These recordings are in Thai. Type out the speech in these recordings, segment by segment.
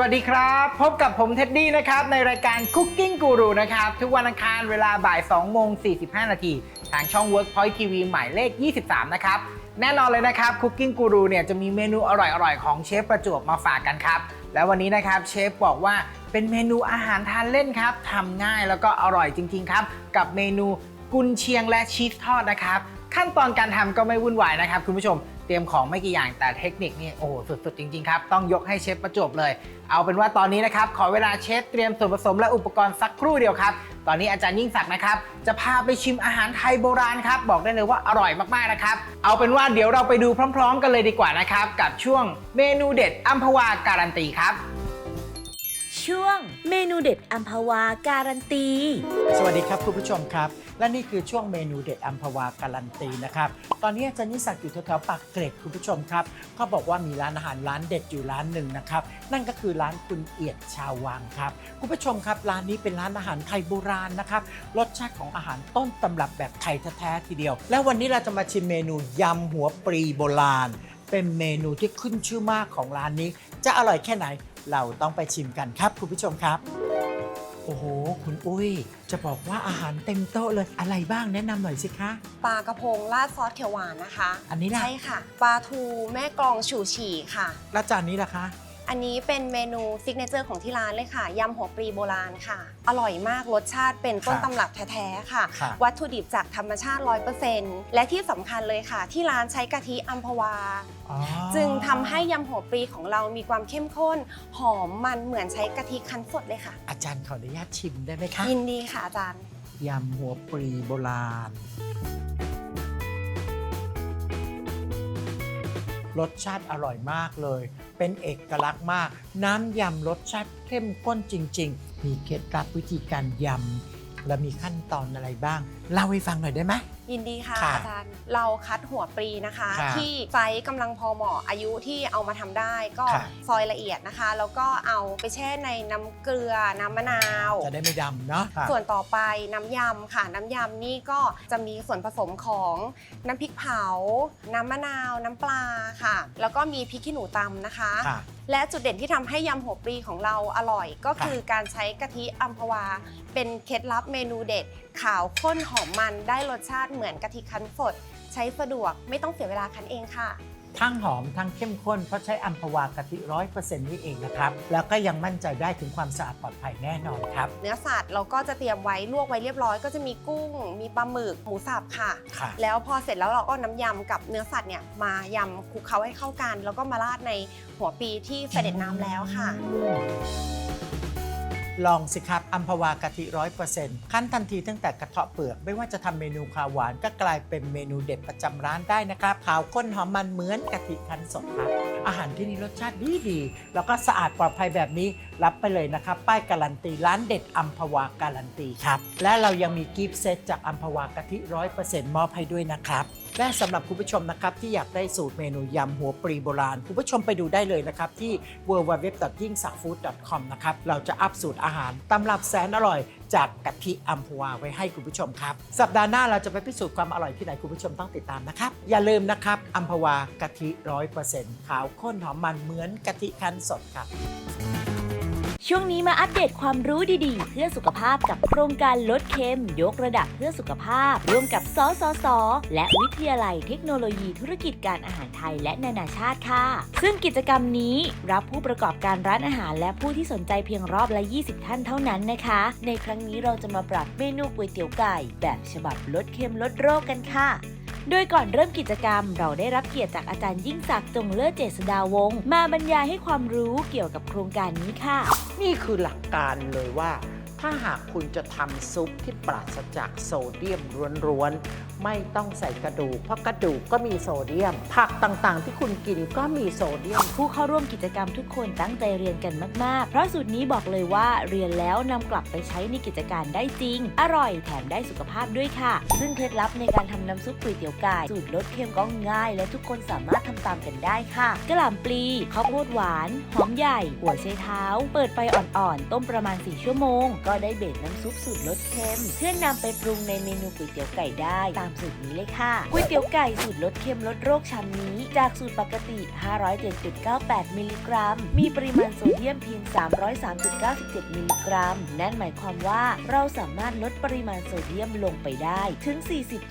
วัสดีครับ พบกับผมเท็ดดี้นะครับ ในรายการ Cooking Guru นะครับ ทุกวันอังคารเวลาบ่าย2โมง45 นาที ทางช่อง Workpoint TV หมายเลข 23 นะครับ แน่นอนเลยนะครับ Cooking Guru เนี่ยจะมีเมนูอร่อยๆ ของเชฟประจวบมาฝากกันครับ แล้ววันนี้นะครับเชฟบอกว่าเป็นเมนูอาหารทานเล่นครับทำง่ายแล้วก็อร่อยจริงๆครับ กับเมนูกุนเชียงและชีสทอดนะครับ ขั้นตอนการทำก็ไม่วุ่นวายนะครับคุณผู้ชม เตรียมของไม่กี่อย่างแต่เทคนิคนี่โอ้โหสุดๆ จริง ๆ ครับ ต้องยกให้เชฟประจบเลย เอาเป็นว่าตอนนี้นะครับ ขอเวลาเชฟเตรียมส่วนผสมและอุปกรณ์สักครู่เดียวครับ ตอนนี้อาจารย์ยิ่งศักดิ์นะครับ จะพาไปชิมอาหารไทยโบราณครับ บอกได้เลยว่าอร่อยมากๆนะครับ เอาเป็นว่าเดี๋ยวเราไปดูพร้อม ๆ กันเลยดีกว่านะครับกับช่วงเมนูเด็ดอัมพวาการันตีครับ ช่วง เมนูเด็ดอัมพวาการันตี สวัสดีครับคุณผู้ชมครับ และนี่คือช่วงเมนูเด็ดอัมพวาการันตีนะครับ ตอนนี้อาจารย์นิสักอยู่แถวๆปากเกร็ดคุณผู้ชมครับเขาบอกว่ามีร้านอาหารร้านเด็ดอยู่ร้านหนึ่งนะครับ นั่นก็คือร้านคุณเอียดชาววังครับ คุณผู้ชมครับร้านนี้เป็นร้านอาหารไทยโบราณนะครับ รสชาติของอาหารต้นตำรับแบบไทยแท้ๆทีเดียว และวันนี้เราจะมาชิมเมนูยำหัวปรีโบราณ เป็นเมนูที่ขึ้นชื่อมากของร้านนี้ จะอร่อยแค่ไหน เราต้องไปชิมกันครับคุณผู้ชมครับ โอ้โห คุณอุ้ย จะบอกว่าอาหารเต็มโต๊ะเลยอะไรบ้างแนะนำหน่อยสิคะ ปลากระพงราดซอสเขียวหวานนะคะอันนี้ล่ะ ใช่ค่ะ ปลาทูแม่กลองฉูฉี่ค่ะ แล้วจานนี้ล่ะคะ อันนี้เป็นเมนูซิกเนเจอร์ของที่ร้านเลยค่ะยำหัวปลีโบราณค่ะ อร่อยมากรสชาติเป็นต้นค่ะตำรับแท้ๆค่ะ ค่ะ วัตถุดิบจากธรรมชาติ 100%และที่สำคัญเลยค่ะ ที่ร้านใช้กะทิอัมพวา อ๋อจึงทำให้ยำหัวปลีของเรามีความเข้มข้น หอมมันเหมือนใช้กะทิคั้นสดเลยค่ะ อาจารย์ขออนุญาตชิมได้ไหมคะยินดีค่ะอาจารย์ ยำหัวปรีโบราณ รสชาติอร่อยมากเลย เป็นเอกลักษณ์มาก น้ำยำรสชาติเข้มข้นจริง ๆ มีเคล็ดลับวิธีการยำและมีขั้นตอนอะไรบ้าง เล่าให้ฟังหน่อยได้ไหม ยินดีค่ะค่ะอาจารย์ เราคัดหัวปลีนะคะ ค่ะที่ไซส์กำลังพอเหมาะอายุที่เอามาทำได้ก็ค่ะ ซอยละเอียดนะคะ แล้วก็เอาไปแช่ในน้ำเกลือน้ำมะนาว จะได้ไม่ดำเนาะค่ะ ส่วนต่อไปน้ำยำค่ะ น้ำยำนี่ก็จะมีส่วนผสมของน้ำพริกเผา น้ำมะนาว น้ำปลาค่ะ แล้วก็มีพริกขี้หนูตำนะคะ ค่ะ และจุดเด่นที่ทำให้ยำหัวปลีของเราอร่อย ก็คือการใช้กะทิอัมพวา เป็นเคล็ดลับเมนูเด็ด ขาวข้นหอมมันได้รสชาติเหมือนกะทิคั้นสดใช้สะดวกไม่ต้องเสียเวลาคั้นเองค่ะ ทั้งหอมทั้งเข้มข้นเพราะใช้อัมพวากะทิร้อยเปอร์เซ็นต์นี่เองนะครับ แล้วก็ยังมั่นใจได้ถึงความสะอาดปลอดภัยแน่นอนครับ เนื้อสัตว์เราก็จะเตรียมไว้ลวกไว้เรียบร้อย ก็จะมีกุ้ง มีปลาหมึกหมูสับค่ะ ค่ะ แล้วพอเสร็จแล้วเราก็น้ำยำกับเนื้อสัตว์เนี่ยมายำคลุกเคล้าให้เข้ากัน แล้วก็มาราดในหัวปีที่เสด็จน้ำแล้วค่ะ ลองสิครับอัมพวากะทิร้อยเปอร์เซ็นต์ขั้นทันทีตั้งแต่กระเทาะเปลือก ไม่ว่าจะทำเมนูข้าวหวานก็กลายเป็นเมนูเด็ดประจำร้านได้นะครับขาวข้นหอมมันเหมือนกะทิคั้นสดครับอาหารที่นี่รสชาติดีดีแล้วก็สะอาดปลอดภัยแบบนี้รับไปเลยนะครับ ป้ายการันตีร้านเด็ดอัมพวาการันตีครับ และเรายังมีกิฟต์เซตจากอัมพวากะทิร้อยเปอร์เซ็นต์มอบให้ด้วยนะครับ และสำหรับคุณผู้ชมนะครับที่อยากได้สูตรเมนูยำหัวปรีโบราณ คุณผู้ชมไปดูได้เลยนะครับที่ www.yingsafood.com นะครับเราจะอัพสูตรอาหารตำรับแสนอร่อยจากกะทิอัมพวาไว้ให้คุณผู้ชมครับ สัปดาห์หน้าเราจะไปพิสูจน์ความอร่อยที่ไหนคุณผู้ชมต้องติดตามนะครับ อย่าลืมนะครับอัมพวากะทิร้อยเปอร์เซ็นต์ขาวข้นหอมมันเหมือนกะทิคั้นสดครับ ช่วงนี้มาอัปเดตความรู้ดีๆ เพื่อสุขภาพกับโครงการลดเค็ม ยกระดับเพื่อสุขภาพ ร่วมกับสสส และวิทยาลัยเทคโนโลยีธุรกิจการอาหารไทยและนานาชาติค่ะ ซึ่งกิจกรรมนี้รับผู้ประกอบการร้านอาหาร และผู้ที่สนใจเพียงรอบละ 20 ท่านเท่านั้นนะคะ ในครั้งนี้เราจะมาปรับเมนูก๋วยเตี๋ยวไก่ แบบฉบับลดเค็มลดโรคกันค่ะ โดยก่อนเริ่มกิจกรรม เราได้รับเกียรติจากอาจารย์ยิ่งศักดิ์จงเลิศเจษดาวงศ์มาบรรยายให้ความรู้เกี่ยวกับโครงการนี้ค่ะ นี่คือหลักการเลยว่า ถ้าหากคุณจะทำซุปที่ปราศจากโซเดียมล้วนๆ ไม่ต้องใส่กระดูก เพราะกระดูกก็มีโซเดียม ผักต่างๆ ที่คุณกินก็มีโซเดียม ผู้เข้าร่วมกิจกรรมทุกคนตั้งใจเรียนกันมาก ๆ เพราะสูตรนี้บอกเลยว่าเรียนแล้วนำกลับไปใช้ในกิจการได้จริง อร่อยแถมได้สุขภาพด้วยค่ะ ซึ่งเคล็ดลับในการทำน้ำซุปก๋วยเตี๋ยวไก่สูตรลดเค็มก็ง่าย และทุกคนสามารถทำตามกันได้ค่ะกระหล่ำปลีข้าวโพดหวานหอมใหญ่ หัวไชเท้า เปิดไฟอ่อนๆต้มประมาณ 4 ชั่วโมงก็ได้เบสน้ำซุปสูตรลดเค็มเพื่อนำไปปรุงในเมนูก๋วยเตี๋ยวไก่ได้ตามสูตรนี้เลยค่ะก๋วยเตี๋ยวไก่สูตรลดเค็มลดโรคชามนี้ จากสูตรปกติ 507.98 มิลลิกรัม มีปริมาณโซเดียมเพียง 303.97 มิลลิกรัม นั่นหมายความว่าเราสามารถลดปริมาณโซเดียมลงไปได้ถึง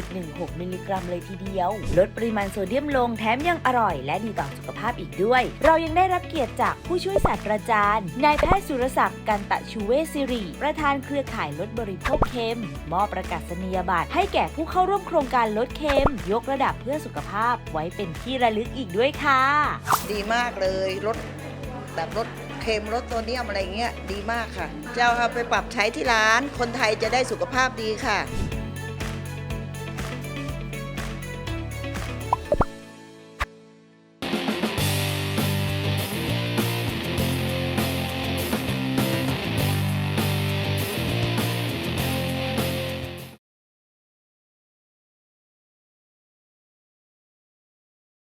40.16 มิลลิกรัมเลยทีเดียว ลดปริมาณโซเดียมลงแถมยังอร่อย และดีต่อสุขภาพอีกด้วย เรายังได้รับเกียรติจากผู้ช่วยศาสตราจารย์นายแพทย์สุรศักดิ์กันตะชูเวสิริประธานเครือข่ายลดบริโภคเค็ม มอบประกาศนียบัตรให้แก่ผู้เข้าร่วมโครงการลดเค็ม ยกระดับเพื่อสุขภาพไว้เป็นที่ระลึกอีกด้วยค่ะ ดีมากเลยลดแบบลดเค็มลดโซเดียมอะไรเงี้ยดีมากค่ะ จะเอาไปปรับใช้ที่ร้านคนไทยจะได้สุขภาพดีค่ะ